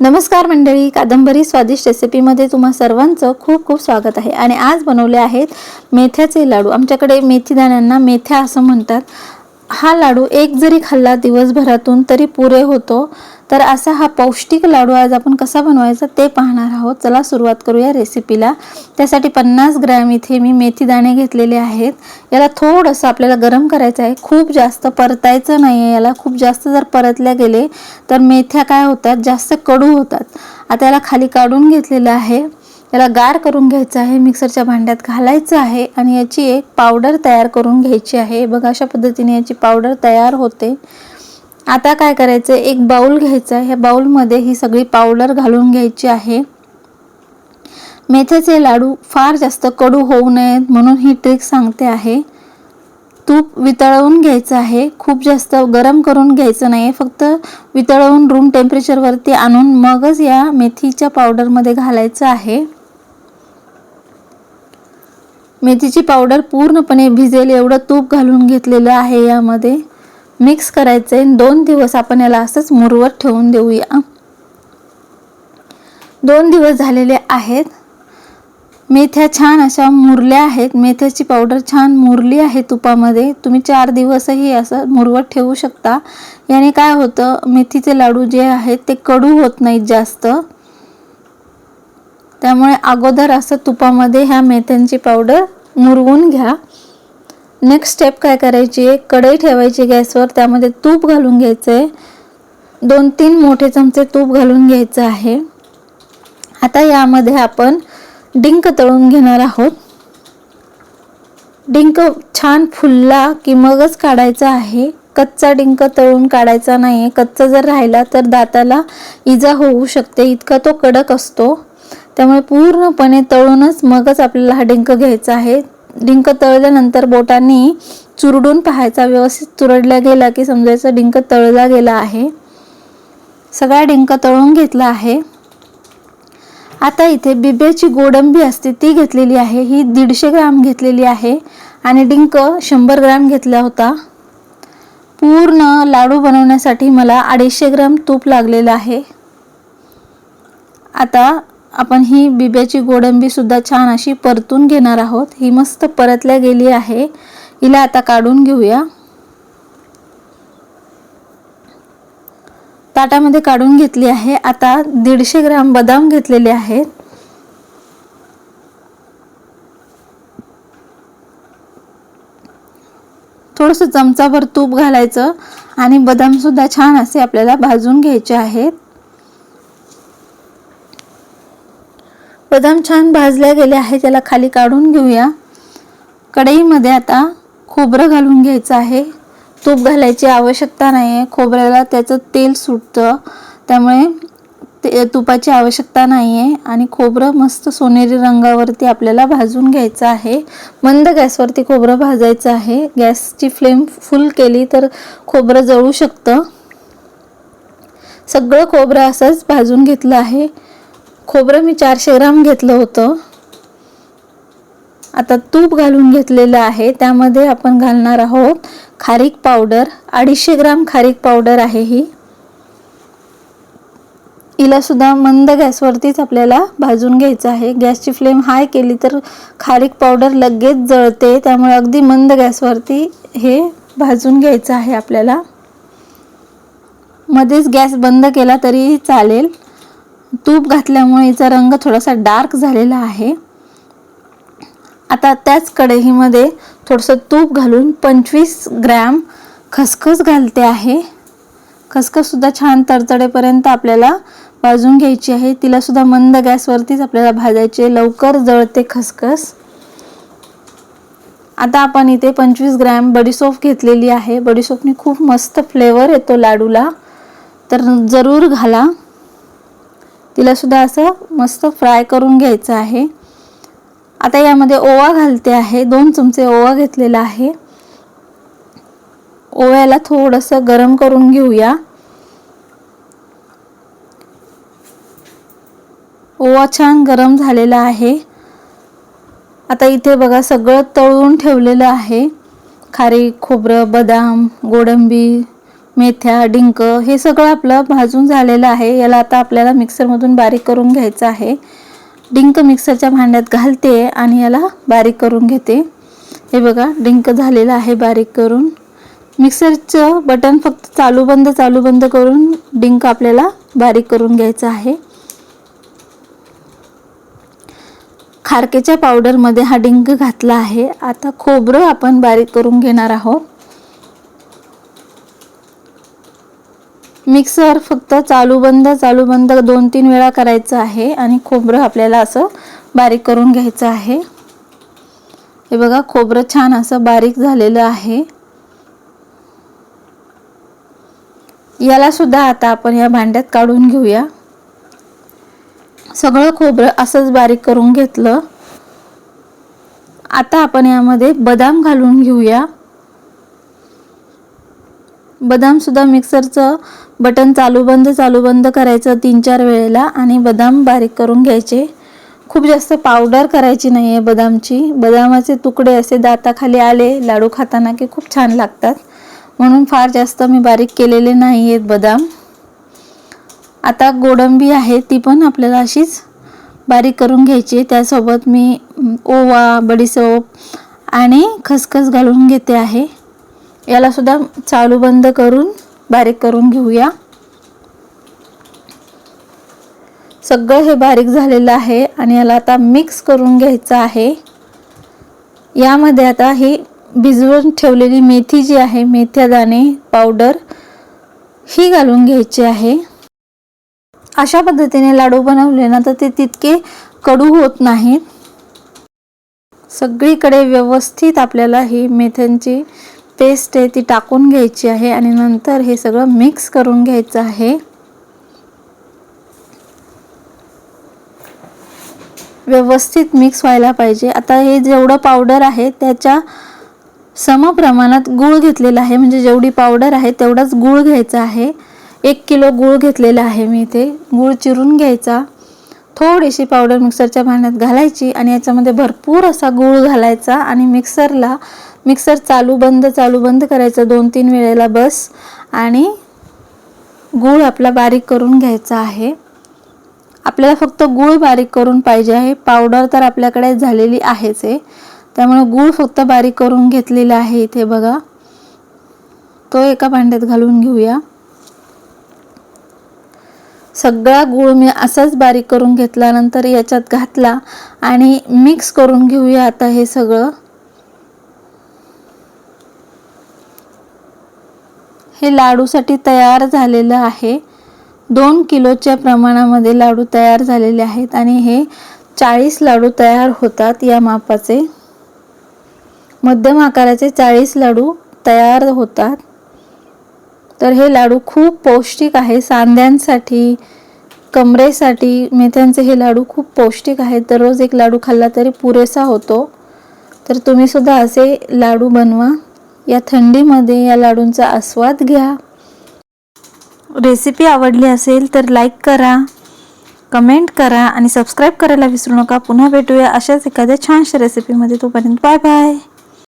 नमस्कार मंडळी कादंबरी स्वादिष्ट रेसिपीमध्ये तुम्हा सर्वांचं खूप खूप स्वागत आहे. आणि आज बनवले आहेत मेथ्याचे लाडू. आमच्याकडे मेथीदाण्यांना मेथ्या असं म्हणतात. हा लाडू एक जरी खाल्ला दिवसभरातून तरी पुरे होतो. तर असा हा पौष्टिक लाडू आज आपण कसा बनवायचा ते पाहणार आहोत. चला सुरुवात करूया रेसिपीला त्यासाठी पन्नास ग्रॅम इथे मी मेथी दाणे घेतलेले आहेत. याला थोडंसं आपल्याला गरम करायचं आहे. खूप जास्त परतायचं नाही आहे याला खूप जास्त जर परतल्या गेले तर मेथ्या काय होतात? जास्त कडू होतात. आता याला खाली काढून घेतलेलं आहे. याला गार करून घ्यायचं आहे. मिक्सरच्या भांड्यात घालायचं आहे आणि याची एक पावडर तयार करून घ्यायची आहे. बघा अशा पद्धतीने याची पावडर तयार होते. आता काय करायचं? एक बाऊल घ्यायचा. आहे ह्या बाउलमध्ये ही सगळी पावडर घालून घ्यायची आहे. मेथ्याचे लाडू फार जास्त कडू होऊ नयेत म्हणून ही ट्रिक सांगते आहे. तूप वितळवून घ्यायचं आहे. खूप जास्त गरम करून घ्यायचं नाही फक्त वितळवून रूम टेम्परेचरवरती आणून मगच या मेथीच्या पावडरमध्ये घालायचं आहे. मेथीची पावडर पूर्णपणे भिजेल. एवढं तूप घालून घेतलेलं आहे यामध्ये. मिक्स करायचं आहे दोन दिवस आपण याला असंच मुरवत ठेवून देऊया. दोन दिवस झालेले आहेत. मेथ्या छान अशा मुरल्या आहेत. मेथ्याची पावडर छान मुरली आहे तुपामध्ये. तुम्ही चार दिवसही असं मुरवत ठेवू शकता. याने काय होतं मेथीचे लाडू जे आहेत ते कडू होत नाहीत जास्त. त्यामुळे अगोदर असं तुपामध्ये ह्या मेथ्यांची पावडर मुरवून घ्या. नेक्स्ट स्टेप काय करायची? आहे कढई ठेवायची गॅसवर त्यामध्ये तूप घालून घ्यायचं. आहे दोन तीन मोठे चमचे तूप घालून घ्यायचं आहे. आता यामध्ये आपण डिंक तळून घेणार आहोत. डिंक छान फुलला की मगच काढायचा आहे. कच्चा डिंक तळून काढायचा नाही आहे कच्चा जर राहिला तर दाताला इजा होऊ शकते. इतका तो कडक असतो. त्यामुळे पूर्णपणे तळूनच मगच आपल्याला हा डिंक घ्यायचा आहे. डिंक तळल्यानंतर बोटांनी चुरडून पाहायचा व्यवस्थित चुरडला गेला की समजायचं डिंक तळला गेला आहे. सगळा डिंक तळून घेतला आहे. आता इथे बिब्याची गोडंबी असते ती घेतलेली आहे. ही दीडशे ग्राम घेतलेली आहे आणि डिंक शंभर ग्राम घेतला होता. पूर्ण लाडू बनवण्यासाठी मला अडीचशे ग्राम तूप लागलेलं आहे. आता आपण ही बिब्याची गोडंबी सुद्धा छान अशी परतून घेणार आहोत. ही मस्त परतल्या गेली आहे. हिला आता काढून घेऊया. ताटामध्ये काढून घेतली आहे. आता दीडशे ग्राम बदाम घेतलेले आहेत. थोडंसं चमचाभर तूप घालायचं आणि बदाम सुद्धा छान असे आपल्याला भाजून घ्यायचे आहेत. बदाम छान भाजल्या गेले आहे त्याला खाली काढून घेऊया. कढईमध्ये आता खोबरं घालून घ्यायचं आहे. तूप घालायची आवश्यकता नाही आहे खोबऱ्याला त्याचं तेल सुटतं. त्यामुळे ते तुपाची आवश्यकता नाही आहे आणि खोबरं मस्त सोनेरी रंगावरती आपल्याला भाजून घ्यायचं आहे. मंद गॅसवरती खोबरं भाजायचं आहे. गॅसची फ्लेम फुल केली तर खोबरं जळू शकतं. सगळं खोबरं असंच भाजून घेतलं आहे. खोबरं मी चारशे ग्राम घेतलं होतं. आता तूप घालून घेतलेलं आहे. त्यामध्ये आपण घालणार आहोत खारीक पावडर. अडीचशे ग्राम खारीक पावडर आहे ही. हिला सुद्धा मंद गॅसवरतीच आपल्याला भाजून घ्यायचं आहे. गॅसची फ्लेम हाय केली तर खारीक पावडर लगेच जळते. त्यामुळे अगदी मंद गॅसवरती हे भाजून घ्यायचं आहे आपल्याला. मध्येच गॅस बंद केला तरी चालेल. तूप घातल्यामुळे याचा रंग थोडासा डार्क झालेला आहे. आता त्याच कढईमध्ये थोडंसं तूप घालून पंचवीस ग्रॅम खसखस घालते आहे. खसखससुद्धा छान तडतडेपर्यंत आपल्याला भाजून घ्यायची आहे. तिलासुद्धा मंद गॅसवरतीच आपल्याला भाजायचे. लवकर जळते खसखस. आता आपण इथे पंचवीस ग्रॅम बडीसोप घेतलेली आहे. बडीसोपने खूप मस्त फ्लेवर येतो लाडूला. तर जरूर घाला. तिलासुद्धा असं मस्त फ्राय करून घ्यायचं आहे. आता यामध्ये ओवा घालते आहे. दोन चमचे ओवा घेतलेला आहे. ओव्याला थोडंसं गरम करून घेऊया. ओवा छान गरम झालेला आहे. आता इथे बघा सगळं तळून ठेवलेलं आहे. खारी खोबरं बदाम गोडंबी मेथ्या डिंक हे सगळं आपलं भाजून झालेलं आहे. याला आता आपल्याला मिक्सरमधून बारीक करून घ्यायचं आहे. डिंक मिक्सरच्या भांड्यात घालते आणि याला बारीक करून घेते. हे बघा डिंक झालेलं आहे बारीक करून. मिक्सरचं बटन फक्त चालू बंद चालू बंद करून डिंक आपल्याला बारीक करून घ्यायचं आहे. खारकेच्या पावडरमध्ये हा डिंक घातला आहे. आता खोबरं आपण बारीक करून घेणार आहोत. मिक्सर फक्त चालू बंद चालू बंद दोन तीन वेळा करायचं आहे आणि खोबरं आपल्याला असं बारीक करून घ्यायचं आहे. हे बघा खोबरं छान असं बारीक झालेलं आहे. याला सुद्धा आता आपण या भांड्यात काढून घेऊया. सगळं खोबरं असंच बारीक करून घेतलं. आता आपण यामध्ये बदाम घालून घेऊया. बदामसुद्धा मिक्सरचं बटन चालू बंद चालू बंद करायचं तीन चार वेळेला आणि बदाम बारीक करून घ्यायचे. खूप जास्त पावडर करायची नाही आहे बदामची. बदामाचे तुकडे असे दाताखाली आले लाडू खाताना की खूप छान लागतात. म्हणून फार जास्त मी बारीक केलेले नाही आहेत बदाम. आता गोडंबी आहे ती पण आपल्याला अशीच बारीक करून घ्यायची त्यासोबत मी ओवा बडीसोप आणि खसखस घालून घेते आहे. याला सुद्धा चालू बंद करून बारीक करून घेऊया. सगळं हे बारीक झालेलं आहे आणि याला आता मिक्स करून घ्यायचं आहे. यामध्ये आता ही भिजवून ठेवलेली मेथी जी आहे मेथ्या दाणे पावडर ही घालून घ्यायची आहे. अशा पद्धतीने लाडू बनवले ना तर ते तितके कडू होत नाहीत. सगळीकडे व्यवस्थित आपल्याला ही मेथ्यांची पेस्ट आहे ती टाकून घ्यायची आहे आणि नंतर हे सगळं मिक्स करून घ्यायचं आहे. व्यवस्थित मिक्स व्हायला पाहिजे. आता हे जेवढं पावडर आहे त्याच्या समप्रमाणात गूळ घेतलेला आहे. म्हणजे जेवढी पावडर आहे तेवढाच गूळ घ्यायचा आहे. एक किलो गूळ घेतलेला आहे मी इथे. गूळ चिरून घ्यायचा. थोडीशी पावडर मिक्सरच्या भांड्यात घालायची आणि याच्यामध्ये भरपूर असा गूळ घालायचा आणि मिक्सरला मिक्सर चालू बंद चालू बंद करायचं दोन तीन वेळेला बस आणि गूळ आपला बारीक करून घ्यायचा आहे. आपल्याला फक्त गूळ बारीक करून पाहिजे आहे. पावडर तर आपल्याकडे झालेली आहेच आहे. त्यामुळे गूळ फक्त बारीक करून घेतलेला आहे इथे बघा. तो एका भांड्यात घालून घेऊया. सगळा गूळ मी असाच बारीक करून घेतल्यानंतर याच्यात घातला आणि मिक्स करून घेऊया आता हे सगळं. हे लाडूसाठी तयार झालेलं आहे. दोन किलोच्या प्रमाणामध्ये लाडू तयार झालेले आहेत आणि हे चाळीस लाडू तयार होतात या मापाचे. मध्यम आकाराचे चाळीस लाडू तयार होतात. तर हे लाडू खूप पौष्टिक आहे. सांध्यांसाठी कमरेसाठी मेथ्यांचे हे लाडू खूप पौष्टिक आहेत. दररोज एक लाडू खाल्ला तरी पुरेसा होतो. तर तुम्ही सुद्धा असे लाडू बनवा. या थंडीमध्ये या लाडूंचा आस्वाद घ्या. रेसिपी आवडली असेल तर लाईक करा कमेंट करा आणि सबस्क्राईब करायला विसरू नका. पुन्हा भेटूया अशाच एखाद्या छानशा रेसिपीमध्ये तोपर्यंत बाय बाय